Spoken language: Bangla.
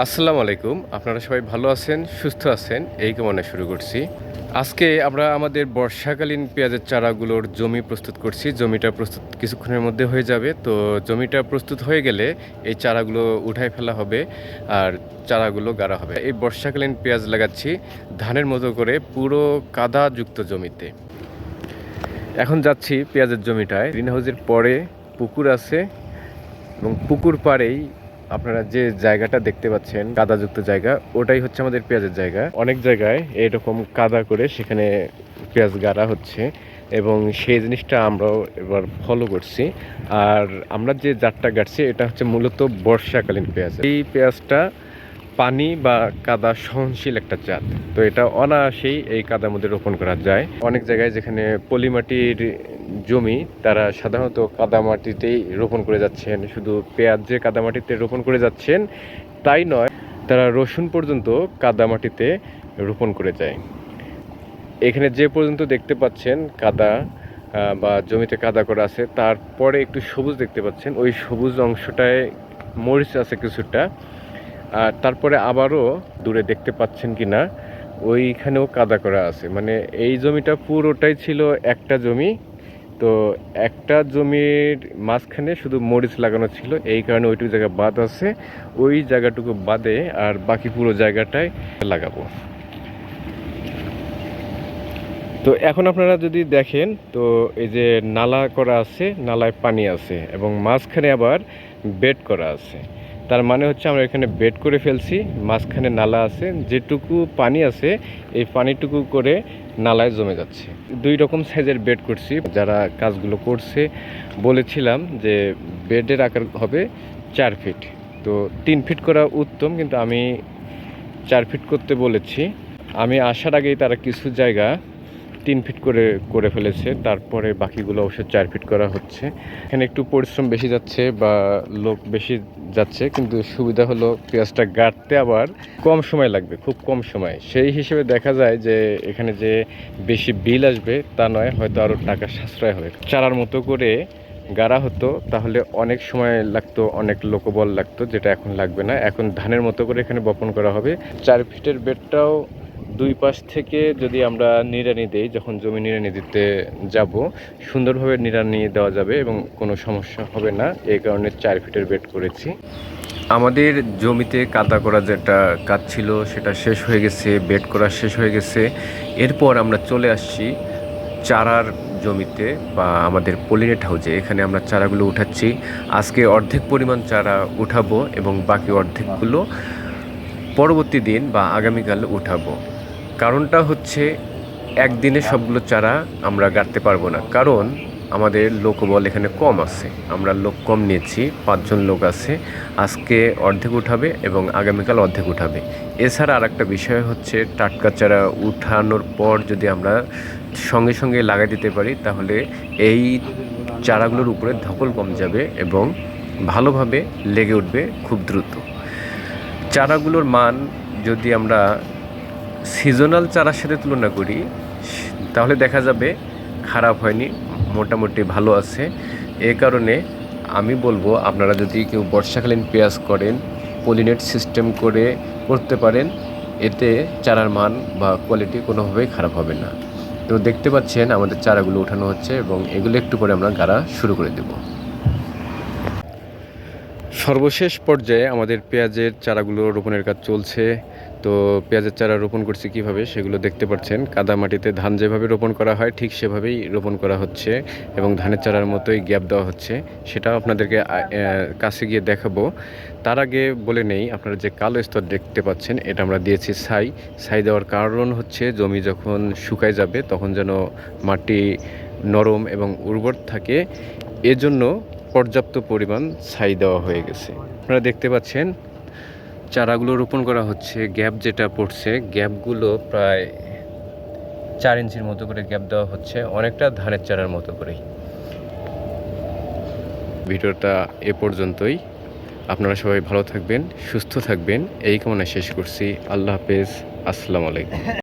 আসসালামু আলাইকুম। আপনারা সবাই ভালো আছেন, সুস্থ আছেন? এই কামনা শুরু করছি। আজকে আমরা আমাদের বর্ষাকালীন পেঁয়াজের চারাগুলোর জমি প্রস্তুত করছি। জমিটা প্রস্তুত কিছুক্ষণের মধ্যে হয়ে যাবে। তো জমিটা প্রস্তুত হয়ে গেলে এই চারাগুলো উঠাই ফেলা হবে আর চারাগুলো গাড়া হবে। এই বর্ষাকালীন পেঁয়াজ লাগাচ্ছি ধানের মতো করে পুরো কাদাযুক্ত জমিতে। এখন যাচ্ছি পেঁয়াজের জমিটায়। গ্রিন হাউসের পরে পুকুর আছে এবং পুকুর পাড়েই আপনারা যে জায়গাটা দেখতে পাচ্ছেন, কাদাযুক্ত জায়গা, ওটাই হচ্ছে আমাদের পেঁয়াজের জায়গা। অনেক জায়গায় এরকম কাদা করে সেখানে পেঁয়াজ গাড়া হচ্ছে এবং সেই জিনিসটা আমরাও এবার ফলো করছি। আর আমরা যে জাতটা গাড়ছি, এটা হচ্ছে মূলত বর্ষাকালীন পেঁয়াজ। এই পেঁয়াজটা পানি বা কাদা সহনশীল একটা জাত। তো এটা অনায়াসেই এই কাদার মধ্যে রোপণ করা যায়। অনেক জায়গায় যেখানে পলিমাটির জমি তারা সাধারণত কাদা মাটিতেই রোপণ করে যাচ্ছেন, শুধু পেঁয়াজ যে কাদা মাটিতে রোপণ করে যাচ্ছেন তাই নয়, তারা রসুন পর্যন্ত কাদা মাটিতে রোপণ করে যায়। এখানে যে পর্যন্ত দেখতে পাচ্ছেন কাদা বা জমিতে কাদা করা আছে, তারপরে একটু সবুজ দেখতে পাচ্ছেন, ওই সবুজ অংশটায় মরিচ আছে কিছুটা। আর তারপরে আবারও দূরে দেখতে পাচ্ছেন কি না ওইখানেও কাদা করা আছে। মানে এই জমিটা পুরোটাই ছিল একটা জমি তো একটা জমির মাঝখানে শুধু মরিচ লাগানো ছিল, এই কারণে ওইটুকু জায়গা বাদ আছে। ওই জায়গাটুকু বাদে আর বাকি পুরো জায়গাটায় লাগাবো। তো এখন আপনারা যদি দেখেন, তো এই যে নালা করা আছে, নালায় পানি আছে এবং মাঝখানে আবার বেড করা আছে। তার মানে হচ্ছে আমরা এখানে বেড করে ফেলছি, মাঝখানে নালা আছে, যেটুকু পানি আছে, এই পানিটুকু করে নালায় জমে যাচ্ছে। দুই রকম সাইজের বেড করছি, যারা কাজগুলো করছে, বলেছিলাম যে বেডের আকার হবে চার ফিট। তো তিন ফিট করা উত্তম, কিন্তু আমি চার ফিট করতে বলেছি। আমি আসার আগেই তারা কিছু জায়গা তিন ফিট করে করে ফেলেছে, তারপরে বাকিগুলো অবশ্য চার ফিট করা হচ্ছে। এখানে একটু পরিশ্রম বেশি যাচ্ছে বা লোক বেশি যাচ্ছে, কিন্তু সুবিধা হলো পেঁয়াজটা গাড়তে আবার কম সময় লাগবে, খুব কম সময়। সেই হিসেবে দেখা যায় যে এখানে যে বেশি বিল আসবে তা নয়, হয়তো আরও টাকা সাশ্রয় হবে। চারার মতো করে গাড়া হতো, তাহলে অনেক সময় লাগতো, অনেক লোকবল লাগতো, যেটা এখন লাগবে না। এখন ধানের মতো করে এখানে বপন করা হবে। চার ফিটের বেডটাও দুই পাশ থেকে যদি আমরা নিড়ানি দেই, যখন জমি নিড়ানি দিতে যাব, সুন্দরভাবে নিড়ানি দেওয়া যাবে এবং কোনো সমস্যা হবে না। এই কারণে চার ফিটের বেড করেছি। আমাদের জমিতে কাদা করা যেটা কাজ ছিল, সেটা শেষ হয়ে গেছে, বেড করা শেষ হয়ে গেছে। এরপর আমরা চলে আসছি চারার জমিতে বা আমাদের পলিনেট হাউজে এখানে আমরা চারাগুলো উঠাচ্ছি। আজকে অর্ধেক পরিমাণ চারা উঠাবো এবং বাকি অর্ধেকগুলো পরবর্তী দিন বা আগামীকাল উঠাবো। কারণটা হচ্ছে একদিনে সবগুলো চারা আমরা গাড়তে পারব না। কারণ আমাদের লোকবল এখানে কম আছে। আমরা লোক কম নিয়েছি, পাঁচজন লোক আছে। আজকে অর্ধেক উঠাবে এবং আগামীকাল অর্ধেক উঠাবে। এছাড়া আর একটা বিষয় হচ্ছে টাটকা চারা উঠানোর পর যদি আমরা সঙ্গে সঙ্গে লাগাই দিতে পারি, তাহলে এই চারাগুলোর উপরে ধকল কম যাবে এবং ভালোভাবে লেগে উঠবে খুব দ্রুত। চারাগুলোর মান যদি আমরা সিজনাল চারার সাথে তুলনা করি, তাহলে দেখা যাবে খারাপ হয়নি, মোটামুটি ভালো আছে। এ কারণে আমি বলব, আপনারা যদি কেউ বর্ষাকালীন পেঁয়াজ করেন, পলিনেট সিস্টেম করে করতে পারেন, এতে চারার মান বা কোয়ালিটি কোনোভাবেই খারাপ হবে না। তো দেখতে পাচ্ছেন, আমাদের চারাগুলো উঠানো হচ্ছে এবং এগুলো একটু পরে আমরা গাড়া শুরু করে দেবো। সর্বশেষ পর্যায়ে আমাদের পেঁয়াজের চারাগুলো রোপণের কাজ চলছে। তো পেঁয়াজের চারা রোপণ করছি কীভাবে সেগুলো দেখতে পাচ্ছেন। কাদা মাটিতে ধান যেভাবে রোপণ করা হয়, ঠিক সেভাবেই রোপণ করা হচ্ছে এবং ধানের চারার মতোই গ্যাপ দেওয়া হচ্ছে। সেটাও আপনাদেরকে কাছে গিয়ে দেখাবো। তার আগে বলে নেই, আপনারা যে কালো স্তর দেখতে পাচ্ছেন, এটা আমরা দিয়েছি ছাই। ছাই দেওয়ার কারণ হচ্ছে জমি যখন শুকায় যাবে, তখন যেন মাটি নরম এবং উর্বর থাকে। এজন্য পর্যাপ্ত পরিমাণ ছাই দেওয়া হয়ে গেছে। আপনারা দেখতে পাচ্ছেন চারাগুলো রোপণ করা হচ্ছে, গ্যাপ যেটা পড়ছে, গ্যাপগুলো প্রায় চার ইঞ্চির মতো করে গ্যাপ দেওয়া হচ্ছে, অনেকটা ধানের চারার মতো করেই। ভিডিওটা এ পর্যন্তই। আপনারা সবাই ভালো থাকবেন, সুস্থ থাকবেন। এই কামনা শেষ করছি। আল্লাহ হাফেজ। আসসালামু আলাইকুম।